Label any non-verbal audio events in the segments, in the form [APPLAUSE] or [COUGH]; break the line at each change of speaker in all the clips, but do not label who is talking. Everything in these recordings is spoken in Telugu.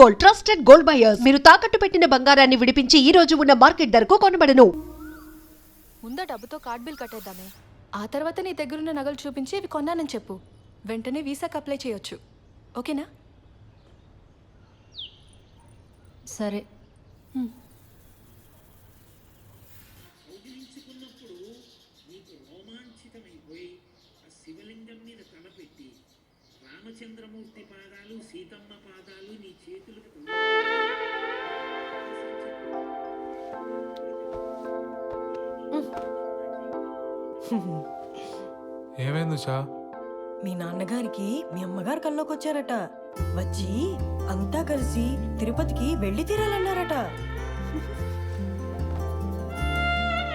గోల్డ్ ట్రస్టెడ్ గోల్డ్ బయర్స్ మీరు తాకట్టు పెట్టిన బంగారాన్ని విడిపించి ఈ రోజు ఉన్న మార్కెట్ ధరకు కొనబడను.
ముందా డబ్బుతో కార్డ్ బిల్ కట్టేద్దామే. ఆ తర్వాత నీ దగ్గరున్న నగలు చూపించి ఇవి కొన్నానని చెప్పు. వెంటనే వీసాకి అప్లై చేయొచ్చు. ఓకేనా?
సరే.
ఏమైంది ఉషా?
మీ నాన్నగారికి మీ అమ్మగారు కల్లోకి వచ్చారట. వచ్చి అంతా కలిసి తిరుపతికి వెళ్ళి తీరాలన్నారట.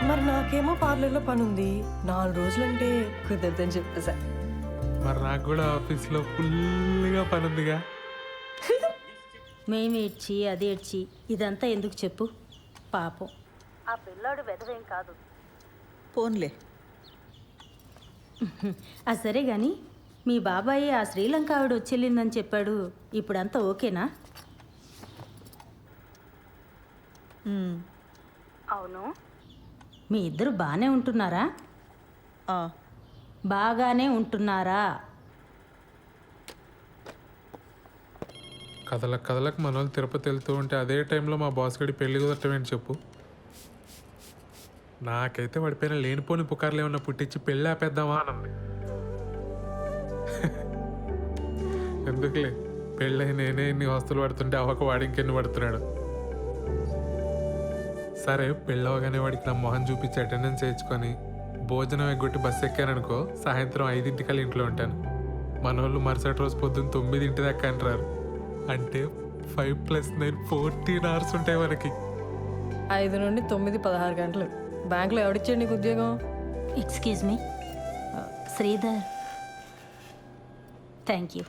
మరి నాకేమో పార్లర్లో పని ఉంది నాలుగు రోజులంటే కుదరదని చెప్పేసా
మరి నాకు కూడా ఆఫీస్లో ఫుల్గా పని ఉందిగా
మేము ఏడ్చి అది ఏడ్చి ఇదంతా ఎందుకు చెప్పు? పాపం. ఆ పిల్లాడు వెదవేం కాదు.
పోన్లే.
అది సరే గాని మీ బాబాయ్ ఆ శ్రీలంక ఆవిడ వచ్చెళ్ళిందని చెప్పాడు. ఇప్పుడంతా ఓకేనా? అవును. మీ ఇద్దరు బాగానే ఉంటున్నారా?
ఆ,
బాగానే ఉంటున్నారా?
కథలకు కథలకు మన వాళ్ళు తిరుపతి వెళ్తూ ఉంటే అదే టైంలో మా బాస్ గడి పెళ్ళి కుదరటమేంటి చెప్పు? నాకైతే వాడిపైన లేనిపోని పుకార్లు ఏమన్నా పుట్టించి పెళ్ళి ఆపేద్దామా ఎందుకులే? పెళ్ళై నేనే ఇన్ని వస్తువులు పడుతుంటే అవ్వక వాడి ఇంకెన్ని పడుతున్నాడు? సరే పెళ్ళవగానే వాడికి నా మొహం చూపించి అటెండెన్స్ చేయించుకొని భోజనం ఎగ్గొట్టి బస్సు ఎక్కాననుకో సాయంత్రం ఐదింటికల్లా ఇంట్లో ఉంటాను. మన వాళ్ళు మరుసటి రోజు పొద్దున్న తొమ్మిదింటి దాకా అంటారు. అంటే five plus nine fourteen hours ఉంటాయి మనకి.
ఐదు నుండి తొమ్మిది పదహారు గంటలు. బ్యాంకులో ఎవడిచ్చాడు నీకు ఉద్యోగం?
Excuse me Sridhar. Thank you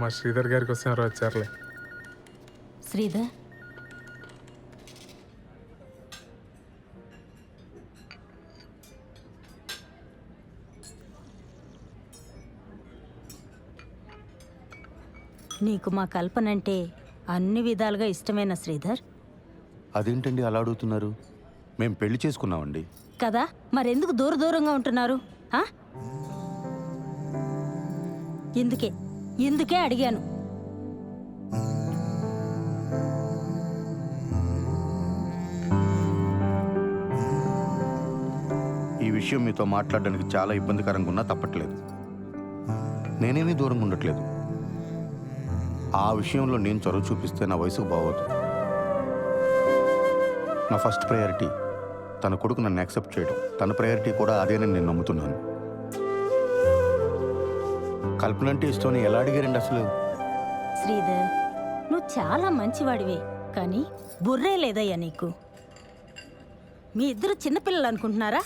మా శ్రీధర్ గారికి వస్తే ఎవరో వచ్చారులే.
శ్రీధర్. నీకు మా కల్పన అంటే అన్ని విధాలుగా ఇష్టమైన శ్రీధర్?
అదేంటండి అలా అడుగుతున్నారు? మేము పెళ్ళి చేసుకున్నామండి.
కదా? మరెందుకు దూర దూరంగా ఉంటున్నారు? ఆ? ఇందుకే ఇందుకే అడిగాను.
ఈ విషయం మీతో మాట్లాడడానికి చాలా ఇబ్బందికరంగా ఉన్నా తప్పట్లేదు. నేనేమీ దూరంగా ఉండట్లేదు. ఆ విషయంలో నేను చొరవ చూపిస్తే నా వయసుకు బాగోదు. నా ఫస్ట్ ప్రయారిటీ తన కొడుకు నన్ను యాక్సెప్ట్ చేయడం. తన ప్రయారిటీ కూడా అదేనని నేను నమ్ముతున్నాను. కల్పన అంటే ఇష్టం ఎలా అడిగారండి అసలు?
శ్రీధర్ నువ్వు చాలా మంచివాడివే కానీ బుర్రే లేదయ్యా నీకు. మీ ఇద్దరు చిన్నపిల్లలు అనుకుంటున్నారా?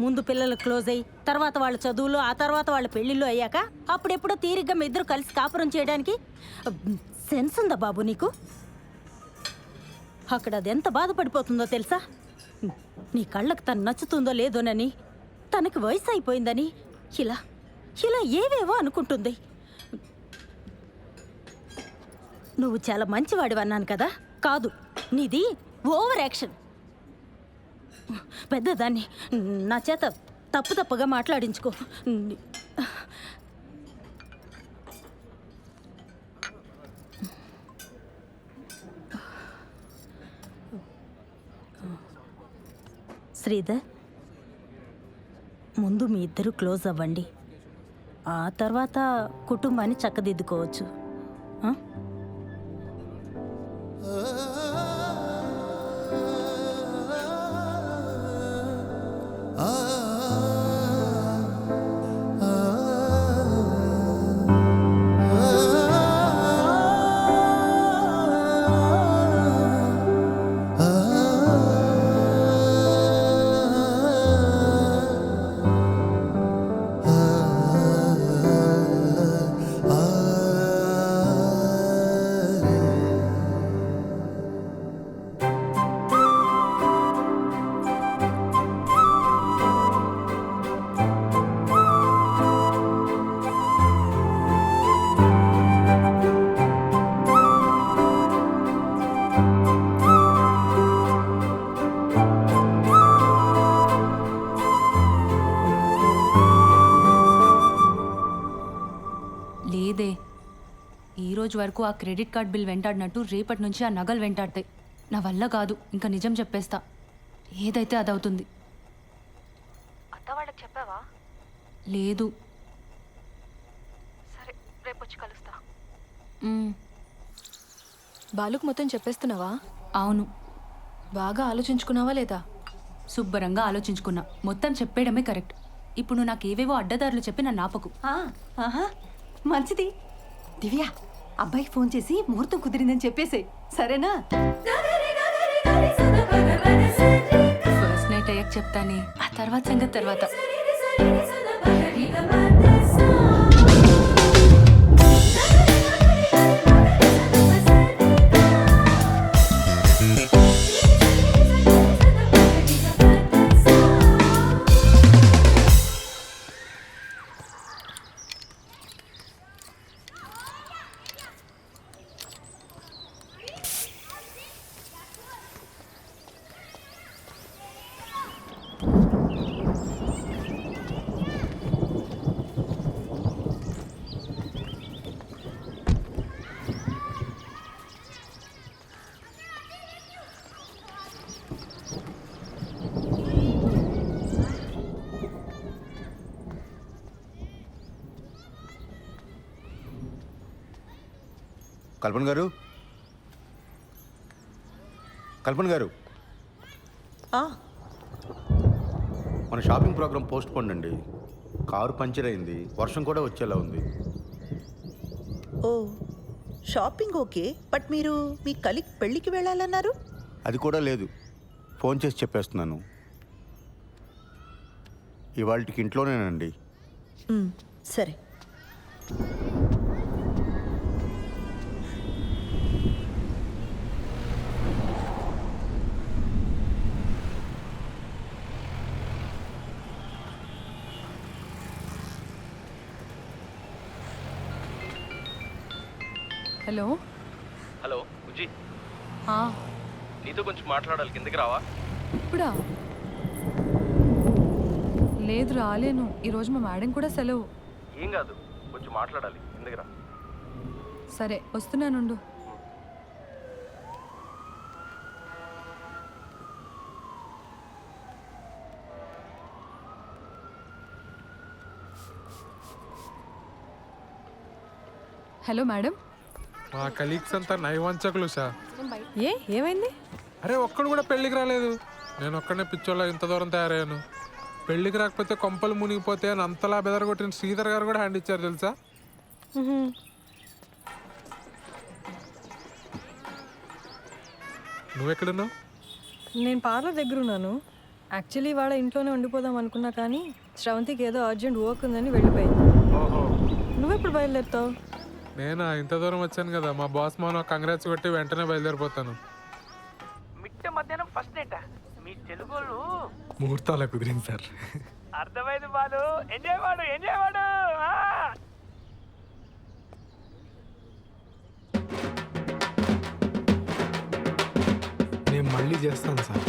ముందు పిల్లలు క్లోజ్ అయ్యి తర్వాత వాళ్ళ చదువులు ఆ తర్వాత వాళ్ళ పెళ్ళిళ్ళు అయ్యాక అప్పుడెప్పుడో తీరిగ్గా మీ ఇద్దరు కలిసి కాపురం చేయడానికి సెన్స్ ఉందా బాబు నీకు? అక్కడ అది ఎంత బాధపడిపోతుందో తెలుసా? నీ కళ్ళకు తను నచ్చుతుందో లేదోనని తనకి వయసు అయిపోయిందని ఇలా ఇలా ఏవేవో అనుకుంటుంది. నువ్వు చాలా మంచివాడివి అన్నాను కదా? కాదు నీది ఓవర్ యాక్షన్. పెద్దదాన్ని. నా చేత తప్పు తప్పుగా మాట్లాడించుకో. శ్రీధర్ ముందు మీ ఇద్దరు క్లోజ్ అవ్వండి. ఆ తర్వాత కుటుంబాన్ని చక్కదిద్దుకోవచ్చు.
ఈ రోజు వరకు ఆ క్రెడిట్ కార్డ్ బిల్ వెంటాడినట్టు రేపటి నుంచి ఆ నగలు వెంటాడతాయి నా వల్ల కాదు. ఇంకా నిజం చెప్పేస్తా. ఏదైతే అదవుతుంది.
అత్త వాళ్ళకి చెప్పావా?
లేదు.
సరే రేపు వచ్చి కలుస్తా.
మ్,
బాలుకు మొత్తం చెప్పేస్తున్నావా?
అవును.
బాగా ఆలోచించుకున్నావా లేదా?
శుభ్రంగా ఆలోచించుకున్నా. మొత్తం చెప్పేయడమే కరెక్ట్. ఇప్పుడు నువ్వు నాకు ఏవేవో అడ్డదారులు చెప్పి నన్ను ఆపకు.
ఆ, ఆహా. మంచిది. దివ్య అబ్బాయికి ఫోన్ చేసి ముహూర్తం కుదిరిందని చెప్పేసే సరేనా?
ఫస్ట్ నైట్ అయ్యాక చెప్తానే. ఆ తర్వాత సంగతి తర్వాత.
కల్పన గారు? కల్పన గారు? మన షాపింగ్ ప్రోగ్రామ్ పోస్ట్ పోండి అండి. కారు పంచర్ అయింది. వర్షం కూడా వచ్చేలా ఉంది.
ఓ షాపింగ్ ఓకే బట్ మీరు మీ కలిక్ పెళ్ళికి వెళ్ళాలన్నారు?
అది కూడా లేదు. ఫోన్ చేసి చెప్పేస్తున్నాను. ఇవాళకి ఇంట్లోనేనండి.
సరే.
నీతో కొంచెం మాట్లాడాలి. కిందకి రావా?
ఇప్పుడా? లేదు రాలేను. ఈరోజు మా మేడం కూడా సెలవు.
ఏం కాదు. కొంచెం మాట్లాడాలి. కిందకి రా.
సరే వస్తున్నానుండు హలో మేడం.
మా కలీగ్స్ అంతా నైవంచకులు సార్.
ఏ ఏమైంది?
అరే ఒక్కడు కూడా పెళ్ళికి రాలేదు. నేను ఒక్కడనే పిచ్చోళ్ళ ఇంత దూరం తయారయ్యాను. పెళ్ళికి రాకపోతే కొంపలు మునిగిపోతే అని అంతలా బెదరగొట్టిన శ్రీధర్ గారు కూడా హ్యాండ్ ఇచ్చారు తెలుసా? నువ్వెక్కడున్నావు?
నేను పార్లర్ దగ్గర ఉన్నాను యాక్చువల్లీ వాళ్ళ ఇంట్లోనే ఉండిపోదాం అనుకున్నా కానీ శ్రవంతికి ఏదో అర్జెంట్ వర్క్ ఉందని వెళ్ళిపోయింది. నువ్వెప్పుడు బయలుదేరుతావు?
నేను? ఇంత దూరం వచ్చాను కదా. మా బాస్ మోనో కంగ్రాట్స్ కొట్టి వెంటనే బయలుదేరిపోతాను.
ఫస్ట్ నైట్ మీ తెలుగులు
ముహూర్తాల కుదిరింది సార్.
అర్థమైంది వాడు ఎంజాయ్ వాడు ఎంజాయ్ వాడు
నేను మళ్ళీ చేస్తాను సార్.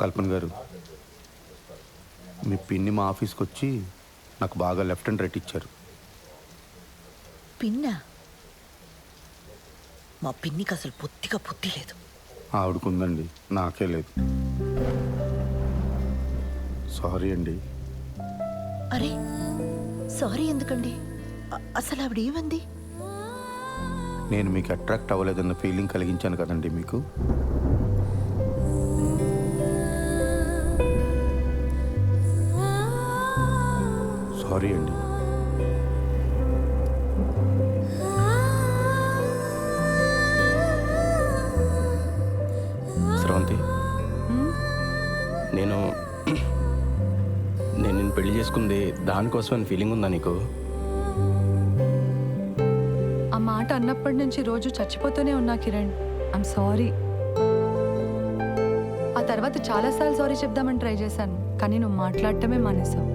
కల్పన గారు మీ పిన్ని మా ఆఫీస్కి వచ్చి నాకు బాగా లెఫ్ట్ అండ్ రైట్ ఇచ్చారు.
పిన్నా? మా పిన్నికి అసలు పొత్తిగా బుద్ధి లేదు.
ఆవిడకుందండి నాకే లేదు. సారీ అండి.
అరే సారీ ఎందుకండి? అ- అసలు ఆవిడ ఏమంది
నేను మీకు అట్రాక్ట్ అవ్వలేదన్న ఫీలింగ్ కలిగించాను కదండి మీకు.
సారీ అండి. స్రవంతి నేను నేను నిన్ను పెళ్ళి చేసుకుంది దానికోసమని ఫీలింగ్ ఉందా నీకు?
ఆ మాట అన్నప్పటి నుంచి రోజు చచ్చిపోతూనే ఉన్నా కిరణ్. ఐమ్ సారీ ఆ తర్వాత చాలాసార్లు సారీ చెప్దామని ట్రై చేశాను కానీ నువ్వు మాట్లాడటమే మానేశావు.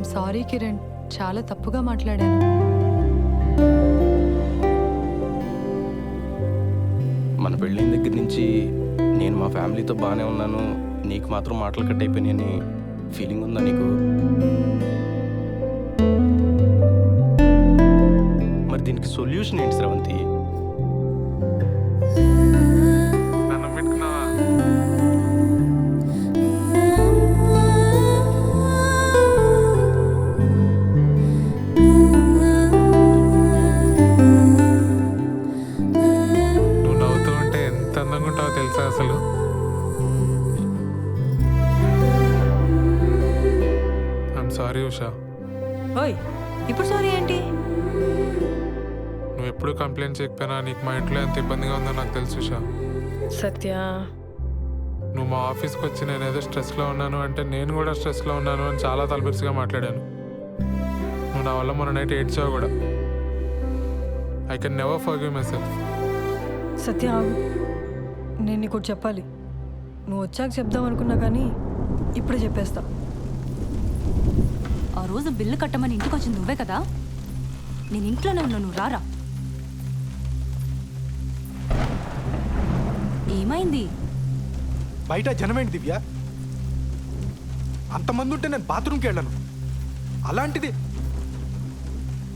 ఐఎమ్ సారీ కిరణ్ చాలా తప్పుగా మాట్లాడాను.
మన పెళ్ళైన దగ్గర నుంచి నేను మా ఫ్యామిలీతో బాగానే ఉన్నాను. నీకు మాత్రం మాటలు కట్ అయిపోయినాయని ఫీలింగ్ ఉందా నీకు? మరి దీనికి సొల్యూషన్ ఏంటి స్రవంతి
ఉషా
ఓయ్ ఇప్పుడు సారీ ఏంటి?
నువ్వు ఎప్పుడు కంప్లైంట్ చేయకపోయినా నీకు మా ఇంట్లో ఎంత ఇబ్బందిగా ఉందో నాకు తెలుసు ఉషా.
సత్య.
నువ్వు మా ఆఫీస్కి వచ్చి నేను ఏదో స్ట్రెస్లో ఉన్నాను అంటే నేను కూడా స్ట్రెస్లో ఉన్నాను అని చాలా తలపిరిసిగా మాట్లాడాను. నువ్వు నా వల్ల మొన్న నైట్ ఏడ్చావు కూడా. I can never forgive myself
Satya ఆగు. నేను నీకు ఒకటి చెప్పాలి. నువ్వు వచ్చాక చెప్దాం అనుకున్నా కానీ ఇప్పుడే చెప్పేస్తా.
ఆ రోజు బిల్లు కట్టమని ఇంటికి వచ్చింది నువ్వే కదా? నేను ఇంట్లోనే ఉన్నా నువ్వు రారా? ఏమైంది?
బయట జనమేంటి దివ్య? అంతమంది ఉంటే నేను బాత్రూమ్కి వెళ్ళను. అలాంటిది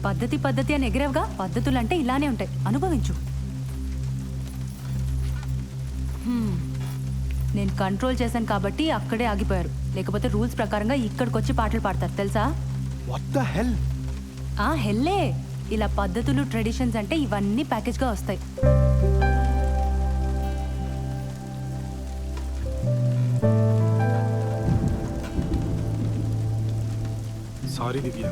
పద్ధతి పద్ధతి అని ఎగిరేవుగా పద్ధతులు అంటే ఇలానే ఉంటాయి. అనుభవించు. నేను కంట్రోల్ చేశాను కాబట్టి అక్కడే ఆగిపోయారు. లేకపోతే రూల్స్ ప్రకారంగా ఇక్కడికి వచ్చి పాటలు పాడతారు. తెలుసా?
వాట్ ద హెల్
ఆ హెల్లే ఇలా పద్ధతులు ట్రెడిషన్స్ అంటే ఇవన్నీ ప్యాకేజ్గా వస్తాయి.
సారీ దివ్య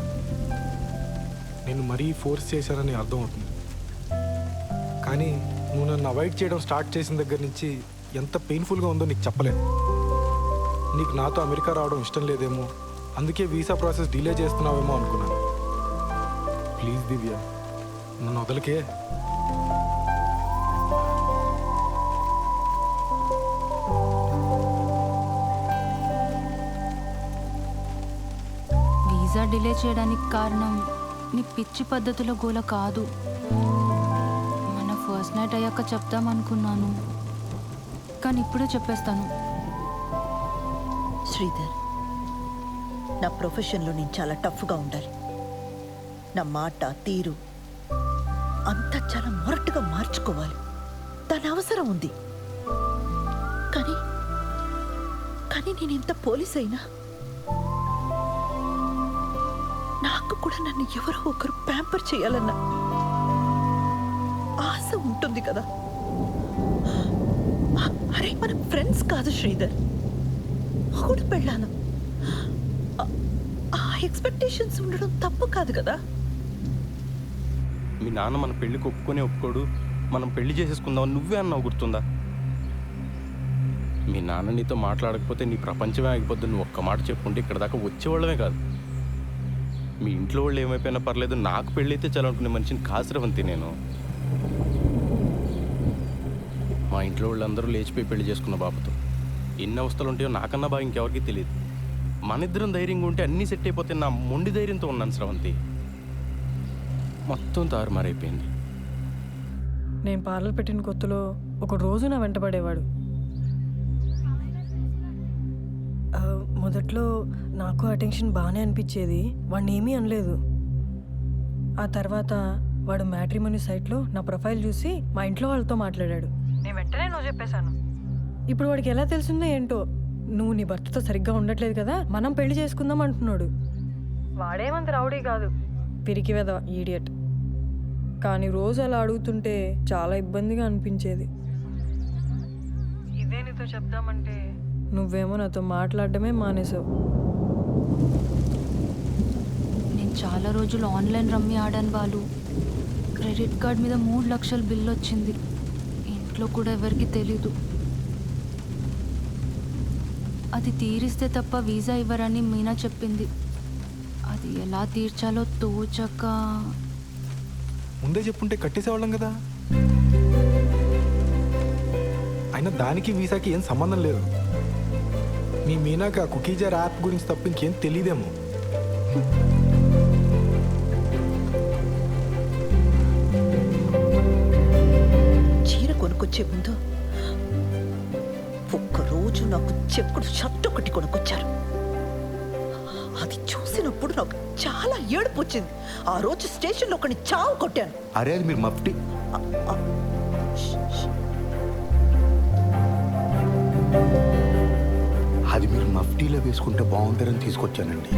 నేను మరీ ఫోర్స్ చేశానని అర్థం అవుతుంది. కానీ నువ్వు నన్ను అవాయిడ్ చేయడం స్టార్ట్ చేసిన దగ్గర నుంచి ఎంత పెయిన్ఫుల్గా ఉందో నీకు చెప్పలేను. నీకు నాతో అమెరికా రావడం ఇష్టం లేదేమో అందుకే వీసా ప్రాసెస్ డిలే చేస్తున్నావేమో అనుకున్నాను. ప్లీజ్ దివ్య నన్ను వదలకే.
వీసా డిలే చేయడానికి కారణం నీ పిచ్చి పద్ధతుల గోల కాదు. మన ఫస్ట్ నైట్ అయ్యాక చెప్తామనుకున్నాను కానీ ఇప్పుడే చెప్పేస్తాను.
శ్రీధర్ నా ప్రొఫెషన్లో నేను చాలా టఫ్గా ఉండాలి. నా మాట తీరు అంతా చాలా మొరటుగా మార్చుకోవాలి. దాని అవసరం ఉంది. కానీ కానీ నేను ఎంత పోలీస్ అయినా నాకు కూడా నన్ను ఎవరో ఒకరు ప్యాంపర్ చేయాలన్న ఆశ ఉంటుంది కదా. అరే మనం ఫ్రెండ్స్ కాదు శ్రీధర్. కూడా పెళ్ళాను. ఆ- ఎక్స్పెక్టేషన్స్ ఉండడం తప్పు కాదు కదా?
మీ నాన్న మన పెళ్ళికి ఒప్పుకొని ఒప్పుకోడు. మనం పెళ్ళి చేసేసుకుందాం నువ్వే అన్నావు గుర్తుందా? మీ నాన్న నీతో మాట్లాడకపోతే నీ ప్రపంచమే ఆగిపోద్దు. నువ్వు ఒక్క మాట చెప్పుకుంటే ఇక్కడ దాకా వచ్చేవాళ్ళమే కాదు. మీ ఇంట్లో వాళ్ళు ఏమైపోయినా పర్లేదు నాకు పెళ్ళైతే చాలనుకునే మనిషిని కాసిరవంతి నేను. మా ఇంట్లో వాళ్ళందరూ లేచిపోయి పెళ్ళి చేసుకున్న బాబుతో. ఎన్ని అవస్థలు ఉంటాయో నాకన్నా బాగా ఇంకెవరికి తెలియదు. మన ఇద్దరం ధైర్యంగా ఉంటే అన్నీ సెట్ అయిపోతే నా మొండి ధైర్యంతో ఉన్నాను స్రవంతి మొత్తం తారుమారైపోయింది.
నేను పార్లర్ పెట్టిన కొత్తలో ఒక రోజు నా వెంటబడేవాడు మొదట్లో నాకు అటెన్షన్ బాగానే అనిపించేది. వాడిని ఏమీ అనలేదు. ఆ తర్వాత వాడు మ్యాట్రిమోని సైట్లో నా ప్రొఫైల్ చూసి మా ఇంట్లో వాళ్ళతో మాట్లాడాడు. నేను వెంటనే నువ్వు చెప్పేశాను. ఇప్పుడు వాడికి ఎలా తెలిసిందో ఏంటో? నువ్వు నీ భర్తతో సరిగ్గా ఉండట్లేదు కదా మనం పెళ్ళి చేసుకుందాం అంటున్నాడు. వాడేమంత రౌడీ కాదు. పిరికి వెద ఈడియట్. కానీ రోజు అలా అడుగుతుంటే చాలా ఇబ్బందిగా అనిపించేది. ఇదే నీతో చెప్దామంటే. నువ్వేమో నాతో మాట్లాడడమే మానేసావు
చాలా రోజులు ఆన్లైన్ రమ్మి ఆడాను బాలు. క్రెడిట్ కార్డ్ మీద మూడు లక్షల బిల్ వచ్చింది. ఇంట్లో కూడా ఎవరికి తెలీదు. అది తీరిస్తే తప్ప వీసా ఇవ్వరని మీనా చెప్పింది. అది ఎలా తీర్చాలో తోచక.
ముందే చెప్పుంటే కట్టేసేవాళ్ళం కదా. అయినా దానికి వీసాకి ఏం సంబంధం లేదు. మీ మీనాకి ఆ కుకీజర్ యాప్ గురించి తప్ప ఇంకేం తెలియదేమో
కొనుక్కొచ్చే ముందు ఒక్కరోజు నాకు చెక్కుడు షర్ట్ ఒకటి కొనుక్కొచ్చారు. అది చూసినప్పుడు నాకు చాలా ఏడుపు వచ్చింది. ఆ రోజు స్టేషన్లో ఒకని చావు కొట్టాను.
అరే అది మీరు మఫ్టీ. అది మీరు మఫ్టీలో వేసుకుంటే బాగుంటారని తీసుకొచ్చానండి.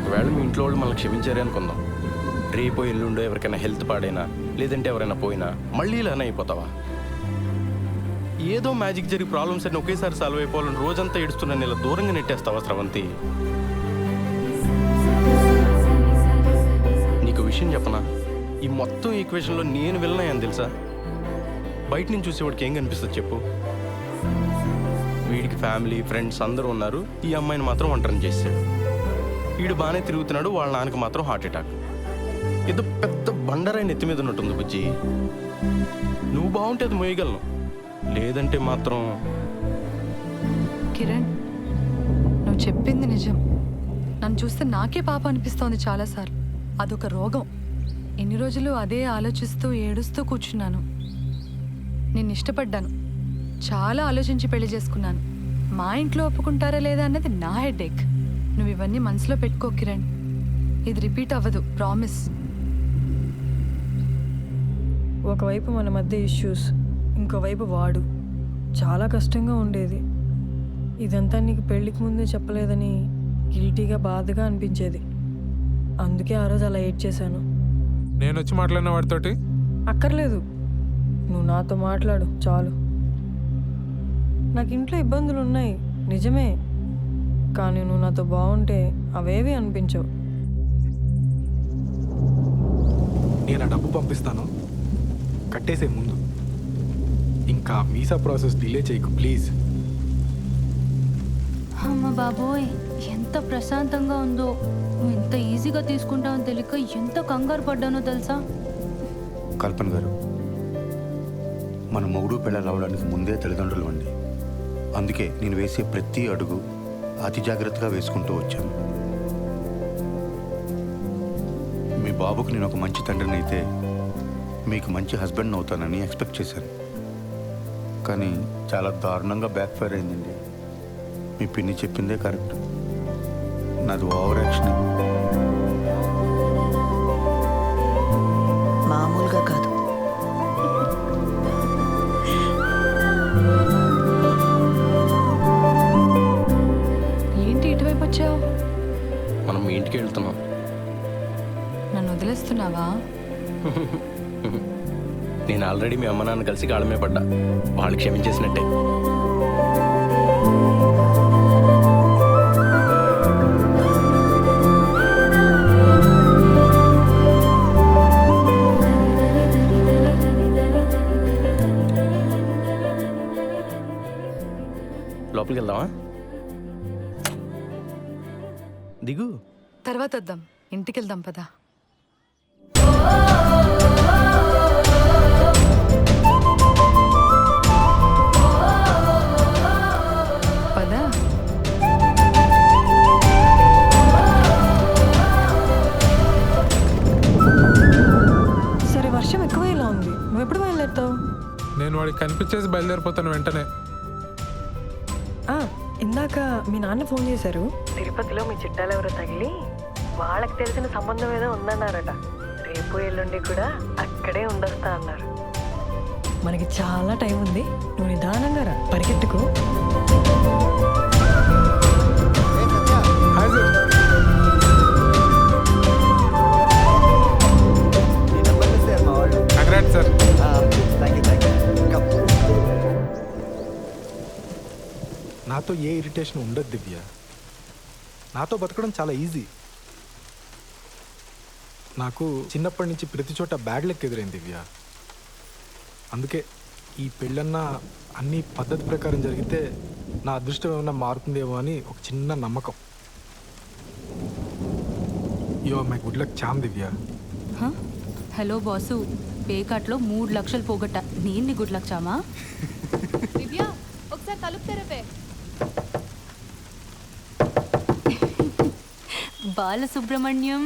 ఒకవేళ మీ ఇంట్లో వాళ్ళు మనల్ని క్షమించారే అనుకుందాం. రేపు ఎల్లుండో ఎవరికైనా హెల్త్ పాడైనా లేదంటే ఎవరైనా పోయినా మళ్ళీ ఇలానే అయిపోతావా? ఏదో మ్యాజిక్ జరిగి ప్రాబ్లమ్స్ అన్ని ఒకేసారి సాల్వ్ అయిపోవాలని రోజంతా ఏడుస్తున్నా ఇలా దూరంగా నెట్టేస్తావా స్రవంతి? నీకు విషయం చెప్పనా? ఈ మొత్తం ఈక్వేషన్లో నేను వెళ్ళినాయని తెలుసా? బయట నుంచి చూసేవాడికి ఏం కనిపిస్తుంది చెప్పు? వీడికి ఫ్యామిలీ ఫ్రెండ్స్ అందరూ ఉన్నారు. ఈ అమ్మాయిని మాత్రం ఒంటరిని చేశాడు. వీడు బాగానే తిరుగుతున్నాడు వాళ్ళ నాన్నకి మాత్రం హార్ట్ అటాక్. ఏదో పెద్ద బండరాయి నెత్తి మీద ఉన్నట్టుంది బుజ్జి. నువ్వు బాగుంటే అది మోయగలను. లేదంటే మాత్రం
కిరణ్ నువ్వు చెప్పింది నిజం. నన్ను చూస్తే నాకే పాప అనిపిస్తోంది చాలాసార్లు. అదొక రోగం. ఎన్ని రోజులు అదే ఆలోచిస్తూ ఏడుస్తూ కూర్చున్నాను. నేను ఇష్టపడ్డాను. చాలా ఆలోచించి పెళ్ళి చేసుకున్నాను. మా ఇంట్లో ఒప్పుకుంటారా లేదా అన్నది నా హెడేక్ నువ్వు ఇవన్నీ మనసులో పెట్టుకో కిరణ్. ఇది రిపీట్ అవ్వదు ప్రామిస్.
ఒకవైపు మన మధ్య ఇష్యూస్ ఇంకోవైపు వాడు. చాలా కష్టంగా ఉండేది. ఇదంతా నీకు పెళ్ళికి ముందే చెప్పలేదని గిల్టీగా బాధగా అనిపించేది. అందుకే ఆ రోజు అలా ఏడ్ చేశాను.
నేను వచ్చి మాట్లాడిన వాడితోటి?
అక్కర్లేదు. నువ్వు నాతో మాట్లాడు చాలు. నాకు ఇంట్లో ఇబ్బందులు ఉన్నాయి నిజమే. కానీ నువ్వు నాతో బాగుంటే అవేవి అనిపించవు.
నేను డబ్బు పంపిస్తాను. కట్టేసే ముందు. ఇంకా వీసా ప్రాసెస్ డిలే చేయకు ప్లీజ్.
అమ్మ బాబోయ్ ఎంత ప్రశాంతంగా ఉందో. నువ్వు ఎంత ఈజీగా తీసుకుంటావో తెలియక ఎంత కంగారు పడ్డానో తెలుసా?
కల్పన గారు మన మొగుడు పిల్లలు అవడానికి ముందే తల్లిదండ్రులు అండి. అందుకే నేను వేసే ప్రతి అడుగు అతి జాగ్రత్తగా వేసుకుంటూ వచ్చాను. మీ బాబుకు నేను ఒక మంచి తండ్రిని అయితే మీకు మంచి హస్బెండ్ అవుతానని ఎక్స్పెక్ట్ చేశాను కానీ చాలా దారుణంగా బ్యాక్ ఫైర్ అయిందండి. మీ పిన్ని చెప్పిందే కరెక్ట్. నాది ఓవర్ యాక్షన్.
మామూలుగా కాదు.
ఏంటి ఇటువైపు వచ్చావు?
మనం మీ ఇంటికి వెళ్తున్నాం.
నన్ను వదిలేస్తున్నావా? [LAUGHS]
నేను ఆల్రెడీ మీ అమ్మ నాన్న కలిసి కాళ్ళమే పడ్డా. వాళ్ళు క్షమించేసినట్టే. లోపలికి వెళ్దామా దిగు.
తర్వాత వద్దాం. ఇంటికి వెళ్దాం పదా.
వాడికి కనిపించేసి బయలుదేరిపోతాను వెంటనే.
ఆ, ఇందాక మీ నాన్న ఫోన్ చేశారు. తిరుపతిలో మీ చుట్టాలు ఎవరో తగిలి వాళ్ళకి తెలిసిన సంబంధం ఏదో ఉందన్నారట. రేపు ఎల్లుండి కూడా అక్కడే ఉండొస్తా అన్నారు. మనకి చాలా టైం ఉంది. నువ్వు నిదానంగా రా. పరిగెట్టుకో
హాయ్ సార్. Congrat sir.
నాతో ఏ ఇరిటేషన్ ఉండదు దివ్య. నాతో బతకడం చాలా ఈజీ నాకు చిన్నప్పటి నుంచి ప్రతి చోట బ్యాడ్ లెక్క ఎదురైంది దివ్య. అందుకే ఈ పెళ్ళన్న అన్ని పద్ధతి ప్రకారం జరిగితే నా అదృష్టం ఏమైనా మారుతుందేమో అని ఒక చిన్న నమ్మకం. Yo my good luck charm Divya.
హ? హలో బాసు పేకాట్లో మూడు లక్షలు పోగొట్ట. నేను గుడ్ లక్షామా [LAUGHS]
దివ్య ఒకసారి తలుపు తెరవే
బాలసుబ్రహ్మణ్యం.